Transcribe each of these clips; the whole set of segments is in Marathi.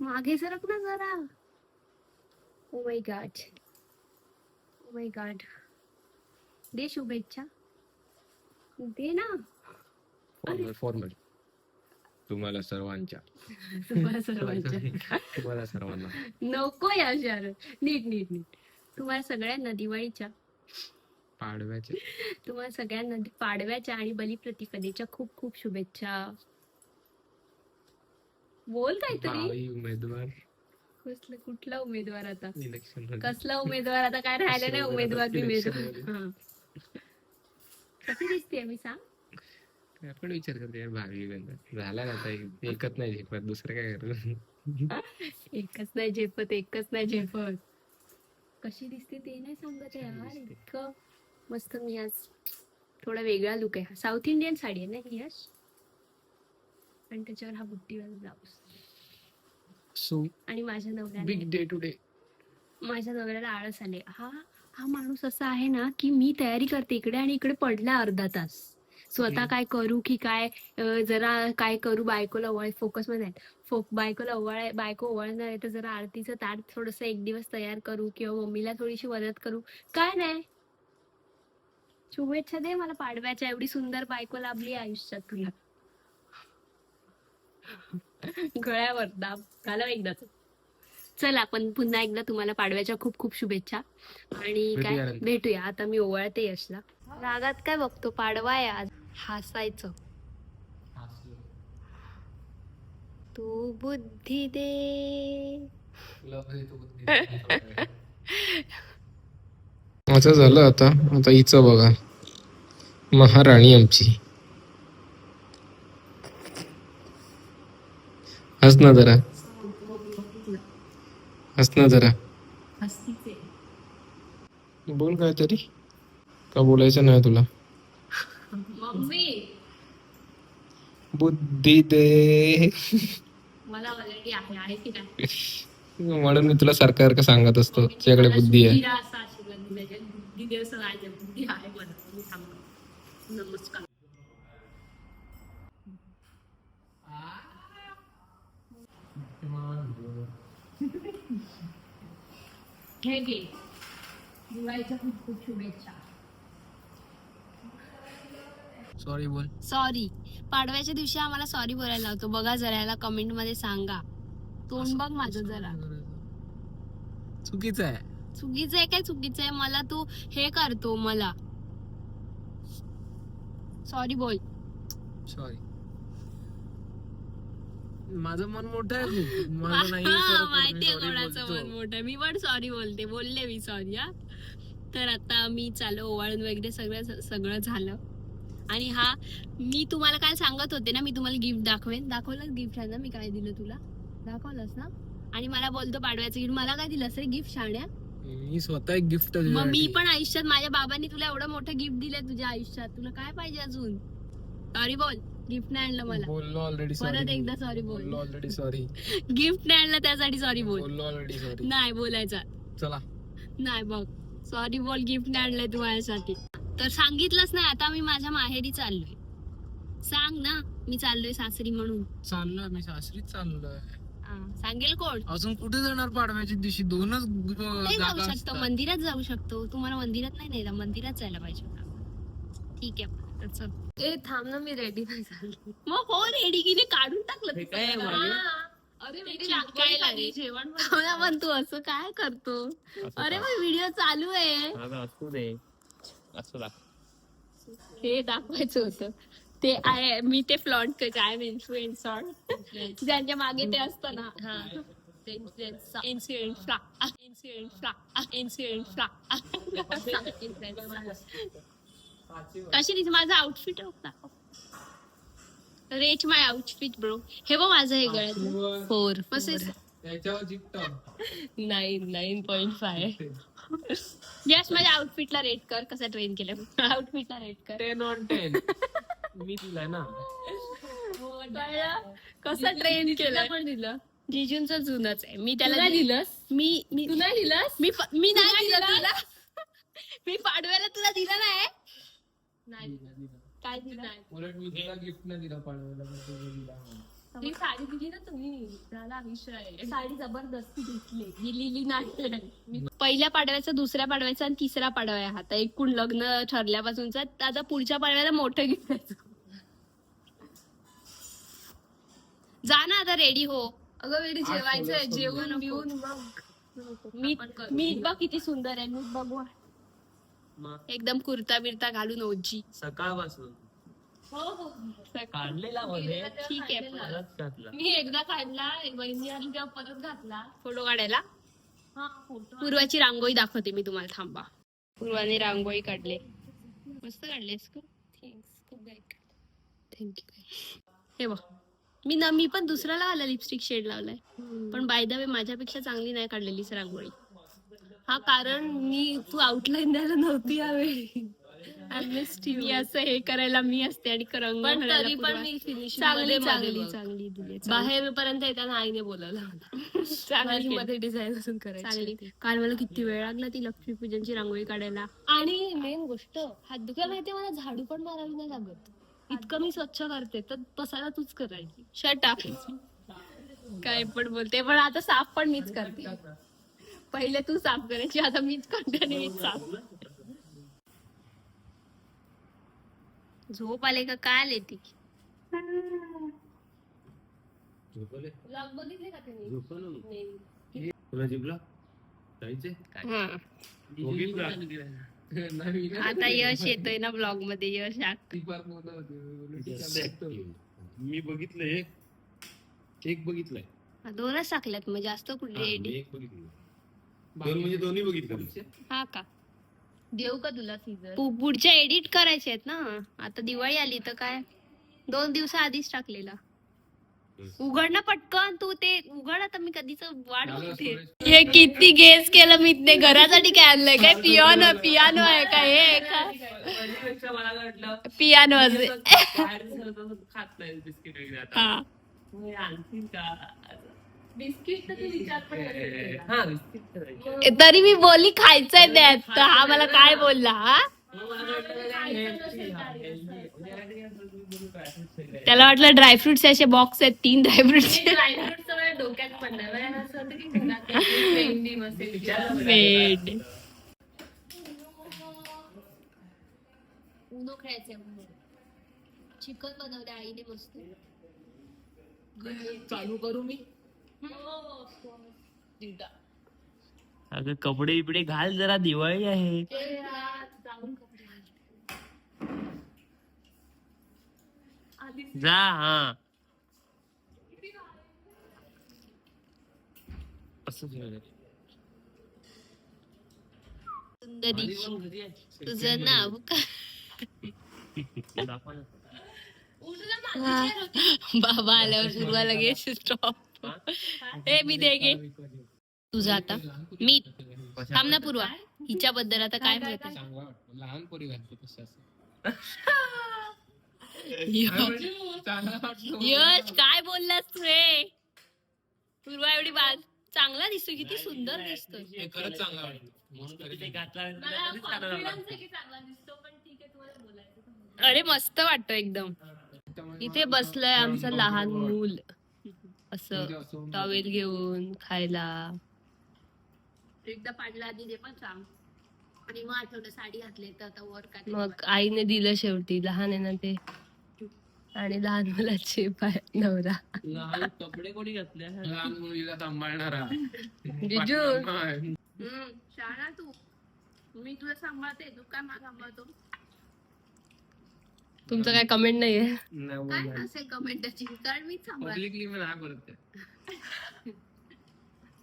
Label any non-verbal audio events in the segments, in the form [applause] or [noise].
मागे सरक ना जरा. Oh my God oh my God दे शुभेच्छा. दे ना. फॉर्मल फॉर्मल तुम्हाला सर्वांच्या. [laughs] तुम्हाला सर्वांच्या. [laughs] तुम्हाला सर्वांना. नको या शहर नीट नीट नीट. तुम्हाला सगळ्यांना दिवाळीच्या. पाडव्याचे तुम्हाला सगळ्यांना पाडव्याच्या आणि बलिप्रतिपदेच्या खूप खूप शुभेच्छा. बोल काहीतरी. उमेदवार. कसलं कुठला उमेदवार आता? इलेक्शन कसला उमेदवार आता? काय राहिलं नाही उमेदवार बिमेदवार हा. कशी दिसते मी सांग. आपण विचार करते यार भावी झाला ना आता एक- एकच नाही झेपत दुसरं काय करू [laughs] एकच नाही झेपत एकच नाही झेपत. कशी दिसते ते नाही सांगत आहे यार. इतकं मस्त मी आज थोडा वेगळा लुक आहे. साऊथ इंडियन साडी आहे ना ही यश आणि त्याच्यावर हा बुट्टीवाला ब्लाऊज सो आणि माझ्या नवऱ्याने बिग डे टू डे माझ्या नवऱ्याला आळस आले. हा हा माणूस असा आहे ना की मी तयारी करते इकडे आणि इकडे पडला अर्धा तास. स्वतः. काय करू की काय अं, जरा काय करू बायकोला ओवाळ फोकसमध्ये आहे. बायकोला ओवाळ बायको ओवाळणार आहे तर जरा आरतीचं ताट थोडस एक दिवस तयार करू किंवा मम्मीला थोडीशी मदत करू. काय नाही. शुभेच्छा दे मला पाडव्याच्या. एवढी सुंदर बायको लाभली आयुष्यात तुला. गळ्यावर दाब. घालव एकदाच. चल आपण पुन्हा एकदा तुम्हाला पाडव्याच्या खूप खूप शुभेच्छा. आणि काय. भेटूया. आता मी ओवाळते यशला. रागात काय बघतो? पाडवा आहे आज. हसायचं. तू बुद्धी दे. असं झालं आता. आता हिचं बघा. महाराणी आमची. हस ना जरा. हस ना जरा. बोल काहीतरी. का बोलायचं नाही तुला? बुद्धी दे. म्हणून मी तुला सारखं सारखं सांगत असतो? तुझ्याकडे बुद्धी आहे. बुद्धीला असा आशीर्वाद दिला आहे. बुद्धी देव असं आहे बुद्धी आहे मला मी सांगतो नमस्कार हे घे. दिवाळीच्या खूप खूप शुभेच्छा. सॉरी बोल. सॉरी पाडव्याच्या दिवशी आम्हाला सॉरी बोलायला लावतो. बघा जरा याला कमेंटमध्ये सांगा. तोंड बघ माझं जरा. चुकीचं आहे. चुकीचं आहे काय चुकीचं आहे? मला तू हे करतो मला. सॉरी बोल. सॉरी माझं मन मोठं आहे. [laughs] खूप. मला नाही हा, मी माहितीये sorry कोणाचं बोलतो. मन मोठं. आहे. मी पण सॉरी बोलते. बोलले मी सॉरी हा. तर आता मी चालू ओवाळून वगैरे सगळं सगळं झालं. आणि हा मी तुम्हाला काय सांगत होते ना मी तुम्हाला गिफ्ट दाखवेन. दाखवलंच गिफ्ट आहे ना मी काय दिलं तुला? दाखवलंस ना? आणि मला बोलतो पाडव्याचं गिफ्ट मला काय दिलंस रे गिफ्ट शाण्या? मी स्वतः एक गिफ्ट मग मी पण आयुष्यात माझ्या बाबांनी तुला एवढं मोठं गिफ्ट दिलंय तुझ्या आयुष्यात. तुला काय पाहिजे अजून? सॉरी बोल. गिफ्ट नाही आणलं मला. बोललो ऑलरेडी परत एकदा सॉरी बोल. बोललो ऑलरेडी सॉरी गिफ्ट नाही आणलं त्यासाठी सॉरी बोल. बोललो ऑलरेडी सॉरी नाही बोलायचा. चला. नाही बघ. सॉरी बोल गिफ्ट नाही आणलंय तू माझ्यासाठी. तर सांगितलंच नाही आता मी माझ्या माहेरी चाललोय. सांग ना मी चाललोय सासरी म्हणून. चाललोय मी सासरीच चाललोय. हा, सांगेल कोण? अजून कुठे जाणार पाडव्याच्या दिवशी? दोनच जागा जाऊ शकतो असतात. मंदिरात जाऊ शकतो. तुम्हाला मंदिरात नाही नेला मंदिरात जायला पाहिजे होतं. ठीक आहे. चल ए थांब ना मी रेडी नाही झाली. मग हो रेडी केली काढून टाकलं हे तू काय सगळं. मागे? हा. अरे ते मी शिकवायला रे. जेवण पण तू असं काय करतो? अरे मग व्हिडिओ चालू आहे. असू दे. असू दा. हे दाखवायचं होतं. ते आहे मी ते फ्लॉन्ट करते. आय एम इन्फ्लुएन्सर ज्यांच्या मागे ते असतं ना. इन्फ्लुएन्सर [laughs] इन्फ्लुएन्सर कशी दिसते माझं outfit rate my outfit bro हे बघ माझं हे गळ्यात. Four nine nine point five yes माझ्या आउटफिटला रेट कर. कसा ट्रेन केलं आउटफिटला रेट कर. टेन ऑन टेन मी दिलाय ना? कसं ट्रेन केलं पण दिलं. जिजूंच जुनच आहे. मी त्याला दिलंस? मी मी तू नाही दिलंस? मी मी नाही दिलं तुला. [laughs] मी पाडव्याला तुला दिलं नाही. नाही काय दिलं. नाही उलट मी तुला गिफ्ट नाही दिला पाडव्याला पण तुला दिला. ही साडी दिली ना तुम्ही झाला विषय साडी जबरदस्ती घेतली. दिलेली नाही पहिल्या पाडव्याचा दुसऱ्या पाडव्याचा आणि तिसरा पाडवा आहे आता एकूण लग्न ठरल्यापासूनचा आता पुढच्या पाडव्याला मोठं घेतलं जा ना आता रेडी हो. अगं वेडी जेवायचंय जेवण बिवून मग मीठ मीठ बघ किती सुंदर आहे मीठ बघू. एकदम कुर्ता बिरता घालून ओजी सकाळपासून? हो हो. काढलेला मध्ये ठीक आहे. परत घातला. मी एकदा काढला एक बहिणी आली तेव्हा परत घातला. फोटो काढायला? पूर्वाची रांगोळी दाखवते मी तुम्हाला थांबा. पूर्वाने रांगोळी काढले. मस्त काढलेस का थँक्यू हे बघ. मी ना मी पण दुसरा लावला लिपस्टिक शेड लावलाय. पण बाय द वे माझ्यापेक्षा चांगली नाही काढलेलीच रांगोळी. हा कारण मी तू आउटलाईन द्यायला नव्हती यावेळी. मी असं हे करायला मी असते आणि रंग पण तरी पण. मी finishing चांगली मध्ये चांगली. चांगली दिली बाहेर पर्यंत येताना आईने बोलवलं चांगली. केली. मध्ये डिझाईन असून करायची चांगली. काल मला किती वेळ लागला ती लक्ष्मी पूजनची रांगोळी काढायला. आणि मेन गोष्ट हात दुखला माहितीये मला झाडू पण मारावी नाही लागत. इतकं मी स्वच्छ करते तर पसायला तूच करायची. शट काय पण बोलते पण आता साफ पण मीच करते. पहिले तू साफ करायची आता मीच मीच साफ झोप आले का? काय आले ती? बघितले का तुम्ही? हा. आता यश येतोय ना ब्लॉगमध्ये यश. मी बघितलं एक. एक बघितलंय. दोनच टाकल्यात मग जास्त कुठे एक बघितलं दोन म्हणजे दोन्ही बघितलं हा का? देऊ का तुला सीझर? पु- पुढच्या एडिट करायचे आहेत ना. आता दिवाळी आली तर काय? दोन दिवसा आधीच टाकलेला. उघड ना पटकन तू ते. उघड आता मी कधीच वाट बघते. हे किती गेस केलं मी. ते घरासाठी काय आणलंय? काय पियानो पियानो आहे का? हे का? पियानो खात नाही बिस्किट वगैरे तर तू. हा मी बोलली खायचंय त्यात तर हा मला काय बोलला हा? हा. म्हणजे त्याला वाटलं ड्रायफ्रुट्स असे बॉक्स आहेत तीन ड्रायफ्रुट्स ड्रायफ्रुट सगळं डोक्यात पडलं मला असं होतं की घरात एक मेहंदी मसेल वेड उनो खेळायचे चिकन बनवले आईने मस्त. चालू करू मी. अगं कपडे बिपडे घाल जरा दिवाळी आहे. जा हा. सुंदरी. तुझं नाव काय. बाबा आल्यावर [laughs] सुरुवा लगेच स्टॉप हे मी दे गे तुझं आता. मी थांब ना पूर्वा. हिच्याबद्दल आता काय माहिती? लहान पोरी घालते [laughs] यश. काय बोललास तू रे? पूर्वा एवढी बा चांगला दिसतो किती सुंदर दिसतोय. हे खरंच चांगला वाटतो. म्हणून तर ते घातला मला कधीच चालणार नाही. confidence आहे की चांगला दिसतो पण ठीक आहे तुम्हाला बोलायचं अरे मस्त वाटतो एकदम. इथे बसलंय आमचं लहान मूल. असं टॉवेल घेऊन खायला. एकदा पाडला आधी ते पण सांग आणि मग आठवलं साडी घातली तर आता वर काय मग आईने दिलं शेवटी. लहान आहे ना ते. आणि लहान मुलाचे पाय नवरा. लहान कपडे कोणी घातले? लहान मुलीला सांभाळणारा. जिजू. शाळा तू. मी तुला सांभाळते. तू काय मला सांभाळतो? तुमचं काय कमेंट नाहीये? काय. नसेल कमेंटची कारण पब्लिकली मी नाही बोलत ते.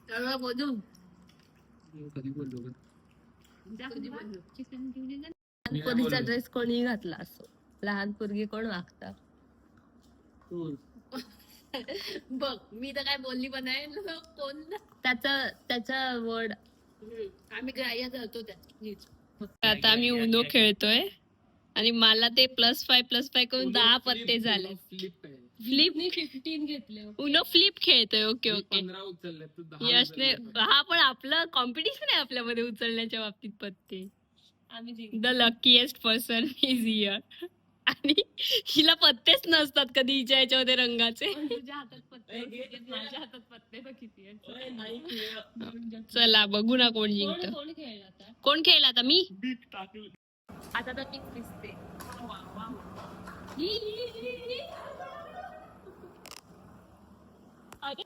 सगळं बोलू कधी बोललो का? कधी बोलू चिकन घेऊन ये ना. मी नाही पोरीचा बोललो. ड्रेस कोणी घातला असो. लहान पोरगी कोण वागतात तू. बघ मी तर काय बोलली पण लोक कोण त्याचा त्याचा वर्ड आम्ही ग्राह्य धरतो त्यात आता आम्ही उनो खेळतोय. आणि मला ते प्लस फाय प्लस फाय करून दहा पत्ते झाले. फ्लिप फिफ्टीन घेतले उनो फ्लिप खेळतोय ओके ओके यशने. हा पण आपलं कॉम्पिटिशन आहे आपल्यामध्ये उचलण्याच्या बाबतीत पत्ते. आम्ही the luckiest person is here आणि हिला पत्तेच नसतात कधी हिच्या याच्यामध्ये रंगाचे. तुझ्या हातात पत्ते माझ्या हातात पत्ते बघ किती आहेत. चला बघू ना कोण जिंकत. कोण खेळला आता? कोण खेळेल आता? मी? आता तर मीच दिसते. अरे,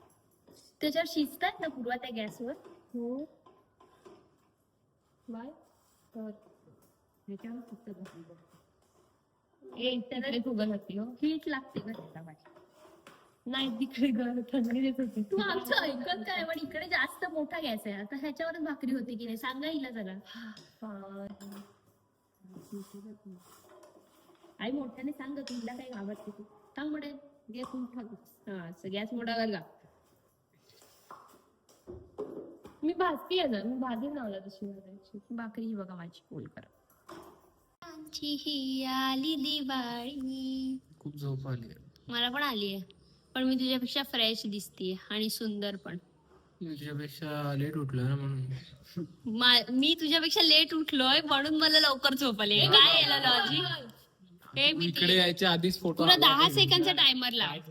त्याच्यावर शिजतात ना पूर्वा त्या गॅसवर? हो. बाय. तर ह्याच्यावर फक्त बसली. ए त्याला फुगत होती हो. हीट लागते का त्याला माझी नाही तिकडे थंडी देत होती. तू आमचं ऐकत काय? पण इकडे जास्त मोठा गॅस आहे. आता ह्याच्यावरच भाकरी होती की नाही? सांगा हिला जरा. आई मोठ्याने सांग गं, तुला काही आवडते तू. सांग मोठे गॅस. हा गॅस मोठा कर का मी भाजती आहे ना मी भाजी लावला तशी भाजायची भाकरी ही बघा माझी. पोल कर. आमची ही आली दिवाळी. खूप झोप आली मला पण आली आहे. पण मी तुझ्यापेक्षा फ्रेश दिसतीये आणि सुंदर पण. तुझ्यापेक्षा लेट उठलो ना म्हणून. मा- मी तुझ्यापेक्षा लेट उठलोय म्हणून मला लवकर झोप आली हे काय याला लॉजिक हे मी इकडे यायच्या आधीच फोटो तुला दहा सेकंडचा टायमर लाव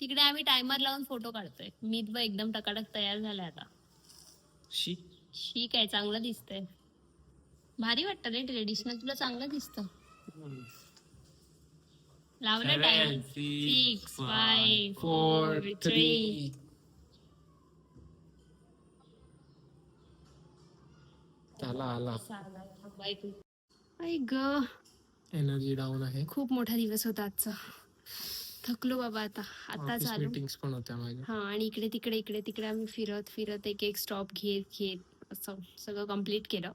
तिकडे आम्ही टायमर लावून फोटो काढतोय. मी बघ एकदम टकाटक तयार झालाय आता. शी. शी काय चांगलं दिसतंय. भारी वाटतं रे ट्रेडिशनल तुला चांगलं दिसतं. लावलं time Seven, six, six five four three आला. आला आई ग. एनर्जी डाऊन आहे. खूप मोठा दिवस होता आजचा. थकलो बाबा आता. आता मीटिंग्स पण होत्या माझ्या हा आणि इकडे तिकडे इकडे तिकडे आम्ही फिरत फिरत एक एक स्टॉप घेत घेत असं सगळं कंप्लीट केलं.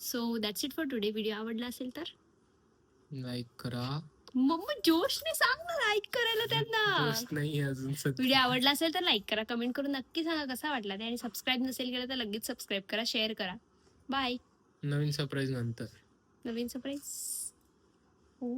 So that's it for today video आवडला असेल तर? लाईक करा. मम्मा जोशने सांग ना लाईक करायला त्यांना. नाही अजून व्हिडिओ आवडला असेल तर लाईक करा. कमेंट करून नक्की सांगा कसा वाटला ते. आणि सबस्क्राईब नसेल केलं तर लगेच सबस्क्राईब करा शेअर करा. बाय नवीन सरप्राईज नंतर. नवीन सरप्राईज हो